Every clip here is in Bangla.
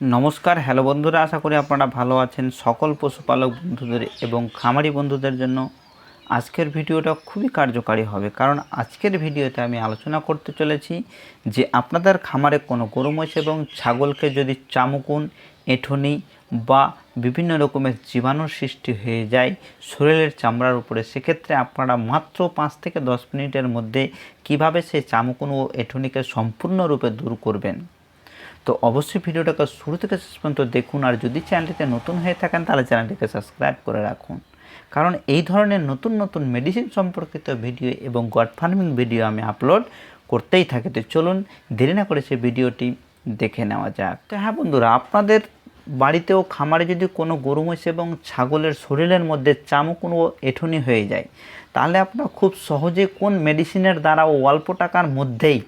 নমস্কার, হ্যালো বন্ধুরা, আশা করি আপনারা ভালো আছেন সকল পশুপালক বন্ধুদের এবং খামারি বন্ধুদের জন্য। আজকের ভিডিওটা খুবই কার্যকারী হবে, কারণ আজকের ভিডিওতে আমি আলোচনা করতে চলেছি যে আপনাদের খামারে কোনো গরু, মহিষ এবং ছাগলকে যদি চামুকুন, এঁঠনি বা বিভিন্ন রকমের জীবাণুর সৃষ্টি হয়ে যায় শরীরের চামড়ার উপরে, সেক্ষেত্রে আপনারা মাত্র পাঁচ থেকে দশ মিনিটের মধ্যে কীভাবে সেই চামুকুন ও এঁঠনিকে সম্পূর্ণরূপে দূর করবেন? তো অবশ্যই ভিডিওটাকে শুরু থেকে শেষ পর্যন্ত দেখুন, আর যদি চ্যানেলটিতে নতুন হয়ে থাকেন, তাহলে চ্যানেলটিকে সাবস্ক্রাইব করে রাখুন। কারণ এই ধরনের নতুন নতুন মেডিসিন সম্পর্কিত ভিডিও এবং গড ফার্মিং ভিডিও আমি আপলোড করতেই থাকি। তো চলুন, দেরি না করে সেই ভিডিওটি দেখে নেওয়া যাক। তো হ্যাঁ বন্ধুরা, আপনাদের বাড়িতেও খামারে যদি কোনো গরু, মহিষ এবং ছাগলের শরীরের মধ্যে চামুকুন ও এঠুনি হয়ে যায়, তাহলে আপনারা খুব সহজে কোন মেডিসিনের দ্বারা অল্প টাকার মধ্যেই,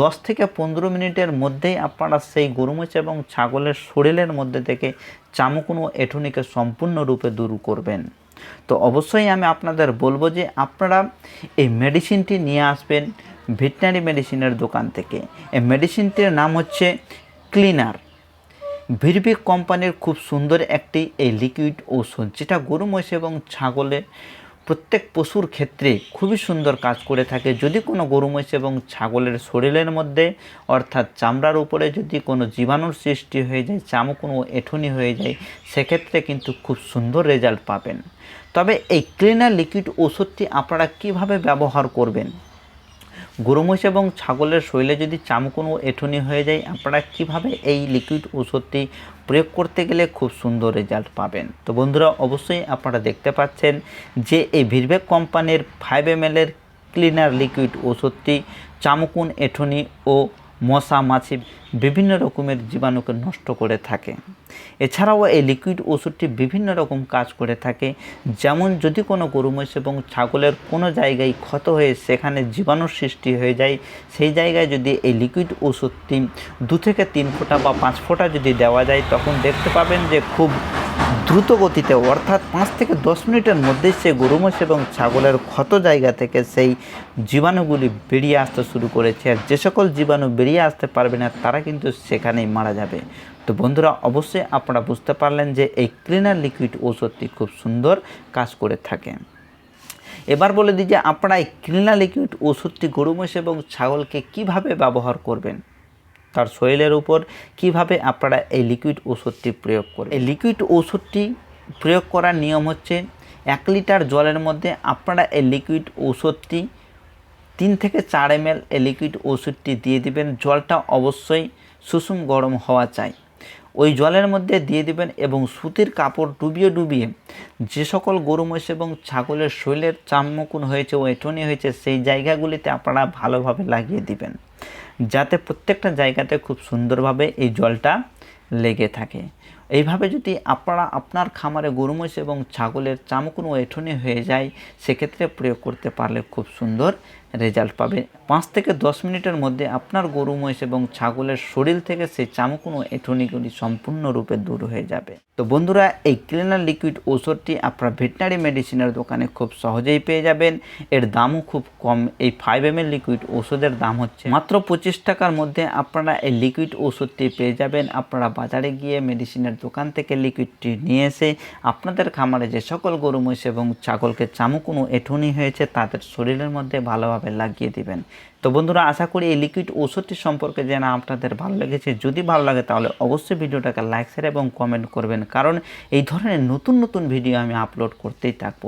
দশ থেকে পনেরো মিনিটের মধ্যেই আপনারা সেই গরু, মহিষ এবং ছাগলের শরীরের মধ্যে থেকে চামুকুন ও এঠুনিকে সম্পূর্ণরূপে দূর করবেন। তো অবশ্যই আমি আপনাদের বলব যে আপনারা এই মেডিসিনটি নিয়ে আসবেন ভেটেনারি মেডিসিনের দোকান থেকে। এই মেডিসিনটির নাম হচ্ছে ক্লিনার। ভিরবিক কোম্পানির খুব সুন্দর একটি এই লিকুইড ঔষধ, যেটা গরু, মহিষ এবং ছাগলে প্রত্যেক পশুর ক্ষেত্রে খুবই সুন্দর কাজ করে থাকে। যদি কোনো গরু, মহিষ এবং ছাগলের শরীরের মধ্যে, অর্থাৎ চামড়ার উপরে যদি কোনো জীবাণুর সৃষ্টি হয়ে যায় চামু কোনো এঠুনি হয়ে যায়, সেক্ষেত্রে কিন্তু খুব সুন্দর রেজাল্ট পাবেন। তবে এই ক্লিনার লিকুইড ওষুধটি আপনারা কীভাবে ব্যবহার করবেন? গরু মহিষ এবং ছাগলের শরীরে যদি চামকুন ও এঠুনি হয়ে যায়, আপনারা কীভাবে এই লিকুইড ওষুধটি প্রয়োগ করতে গেলে খুব সুন্দর রেজাল্ট পাবেন? তো বন্ধুরা, অবশ্যই আপনারা দেখতে পাচ্ছেন যে এই ভিরভেক কোম্পানির ফাইভ এম এর ক্লিনার লিকুইড ওষুধটি চামকুন, এঠুনি ও মশা, মাছি বিভিন্ন রকমের জীবাণুকে নষ্ট করে থাকে। এছাড়াও এই লিকুইড ওষুধটি বিভিন্ন রকম কাজ করে থাকে। যেমন যদি কোনো গরু মহিষ এবং ছাগলের কোনো জায়গায় ক্ষত হয়ে সেখানে জীবাণুর সৃষ্টি হয়ে যায়, সেই জায়গায় যদি এই লিকুইড ওষুধটি দু থেকে তিন ফোঁটা বা পাঁচ ফোঁটা যদি দেওয়া যায়, তখন দেখতে পাবেন যে খুব দ্রুত গতিতে অর্থাৎ পাঁচ থেকে দশ মিনিটের মধ্যেই সে গরু, মহিষ এবং ছাগলের ক্ষত জায়গা থেকে সেই জীবাণুগুলি বেরিয়ে আসতে শুরু করেছে। আর যে সকল জীবাণু বেরিয়ে আসতে পারবে না, তারা কিন্তু সেখানেই মারা যাবে। তো বন্ধুরা, অবশ্যই আপনারা বুঝতে পারলেন যে এই ক্লিনার লিকুইড ঔষধটি খুব সুন্দর কাজ করে থাকে। এবার বলে দিই যে, আপনারা এই ক্লিনার লিকুইড ওষুধটি গরু, মহিষ এবং ছাগলকে কীভাবে ব্যবহার করবেন? তার শরীরের উপর কীভাবে আপনারা এই লিকুইড ওষুধটি প্রয়োগ করবেন? এই লিকুইড ওষুধটি প্রয়োগ করার নিয়ম হচ্ছে এক লিটার জলের মধ্যে আপনারা এই লিকুইড ওষুধটি তিন থেকে চার এম এল এই লিকুইড ওষুধটি দিয়ে দিবেন। জলটা অবশ্যই সুষুম গরম হওয়া চাই। ওই জলের মধ্যে দিয়ে দিবেন এবং সুতির কাপড় ডুবিয়ে ডুবিয়ে যে সকল গরু, মহিষ এবং ছাগলের শরীরের চামমকুন হয়েছে ও এটনি হয়েছে, সেই জায়গাগুলিতে আপনারা ভালোভাবে লাগিয়ে দিবেন। যাতে প্রত্যেকটা জায়গাতে খুব সুন্দরভাবে এই জলটা লেগে থাকে। এইভাবে যদি আপনারা আপনার খামারে গরু মহিষ এবং ছাগলের চামকুন ও এঠনি হয়ে যায়, সেক্ষেত্রে প্রয়োগ করতে পারলে খুব সুন্দর রেজাল্ট পাবে। পাঁচ থেকে দশ মিনিটের মধ্যে আপনার গরু মহিষ এবং ছাগলের শরীর থেকে সেই চামকুন ও এঠনিগুলি সম্পূর্ণরূপে দূর হয়ে যাবে। তো বন্ধুরা, এই ক্লিনার লিকুইড ওষুধটি আপনারা ভেটেনারি মেডিসিনের দোকানে খুব সহজেই পেয়ে যাবেন। এর দামও খুব কম। এই ফাইভ এম লিকুইড ওষুধের দাম হচ্ছে মাত্র পঁচিশ টাকার মধ্যে আপনারা এই লিকুইড ওষুধটি পেয়ে যাবেন। আপনারা বাজারে গিয়ে মেডিসিনের দোকান থেকে লিকুইডটি নিয়ে এসে আপনাদের খামারে যে সকল গরু, মহিষ এবং ছাগলকে চামুকুনো এঠুনি হয়েছে, তাদের শরীরের মধ্যে ভালোভাবে লাগিয়ে দিবেন। তো বন্ধুরা, আশা করি এই লিকুইড ওষুধটি সম্পর্কে যেন আপনাদের ভালো লেগেছে। যদি ভালো লাগে তাহলে অবশ্যই ভিডিওটাকে লাইক শেয়ার এবং কমেন্ট করবেন। কারণ এই ধরনের নতুন নতুন ভিডিও আমি আপলোড করতেই থাকব।